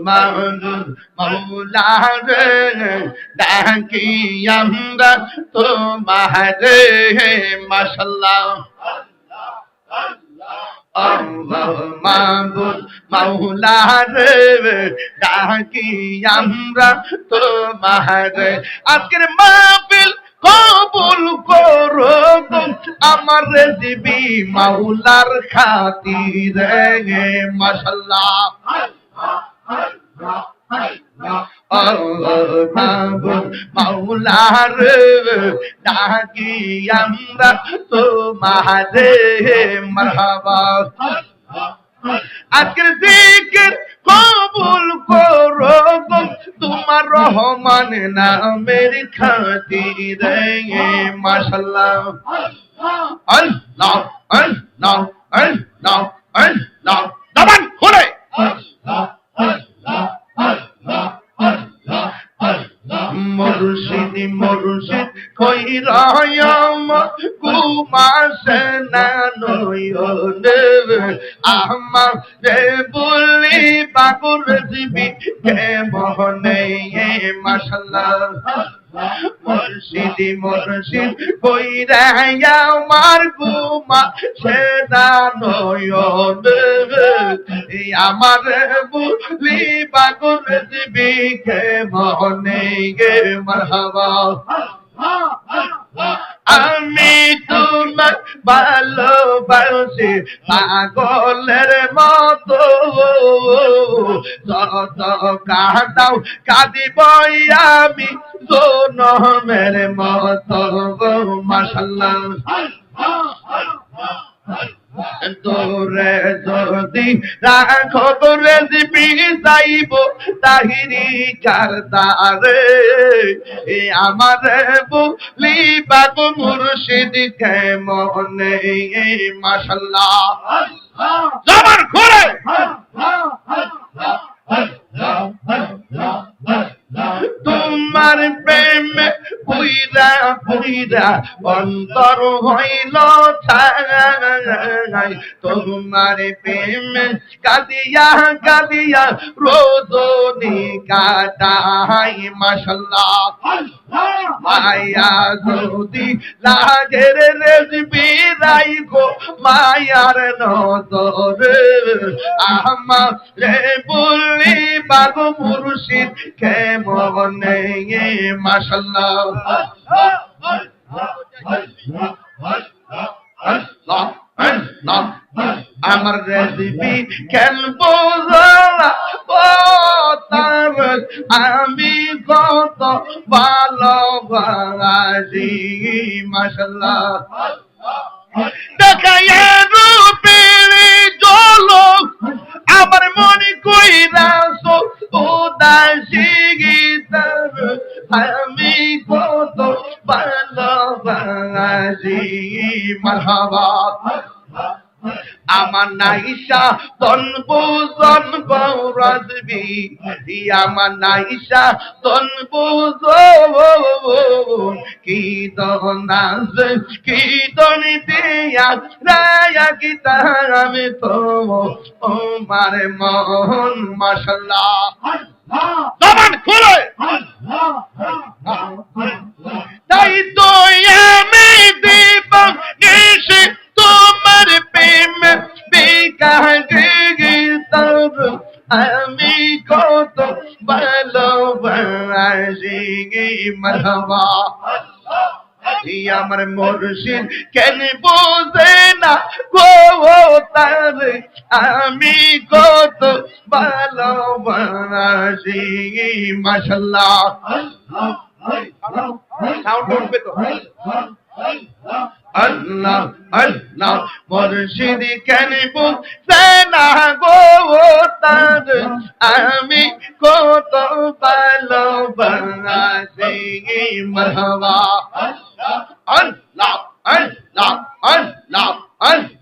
মাহুদ রে ডাকি আমরা তোমারে আল্লাহ মাহবুব রে ডাকি আমরা তোমারে। আজকের মাহফিল কবুল করো আমার রেজিবি মাওলার খাতিরে আল্লাহ মাহবুব মাওলা রে ডাকি আমরা তোমারে মারহাবা। আজকের জিকির কবুল করো তোমার রহমান নামের খাতিরে মাশাল্লাহ আল্লাহ আল্লাহ আল্লাহ আল্লাহ দামান খুলে। আমার বলি বাকুর দিবি কে মোহনে মাশাল্লাহ মুর্শিদ মুর্শিদ কই রায়াম আমার কুমা সে না নয়ন আমার বলি বাকুর দিবি কে মোহনে গে মারহাবা আমি তোমার ভালোবাসি পাগলের মতো। যত কাটাও কাঁদিব আমি জনমের মতো। মাসাল্লাহ তোরে যদি রাখো তোরে যাইব তাহিরি কারদারে। এ আমার বলি বাগ মুর্শিদ মনে মাশাল্লাহ। জবান তোমার অন্তর হইল ছাই। তোমার রোজনি কাটাই মায়া যদি লাগে রে রেজবি রাইখো মায়ার নজর। আমার রে বলি বাগ মুর্শিদ কে মনে মাশাল্লাহ। আল্লাহ আল্লাহ আমার রেসিপি তার আমি কত ভালোবাসি মাশাল্লাহ দেখাইয়া রূপেরি জলক ভালোবাসি মারহাবা। আমার নাইসা তনব জন্ম রাজবি আমার নাইসা তনব কি দনাজ কি দনি দিয়া রায়া কি আমি তো আমার মন জবান খুলে। আমি কত ভালোবাসি মরহবা আমার মুর্শিদ কেন বোঝে না গো তার? আমি কত ভালোবাসি মাশাল্লাহ। সাউন্ড উঠবে তো। আল্লাহ আল্লাহ মুর্শিদ কেন বুঝে না গো তার আমি কত ভালোবাসি। মরহবা। আল্লাহ আল্লাহ আল্লাহ আল্লাহ।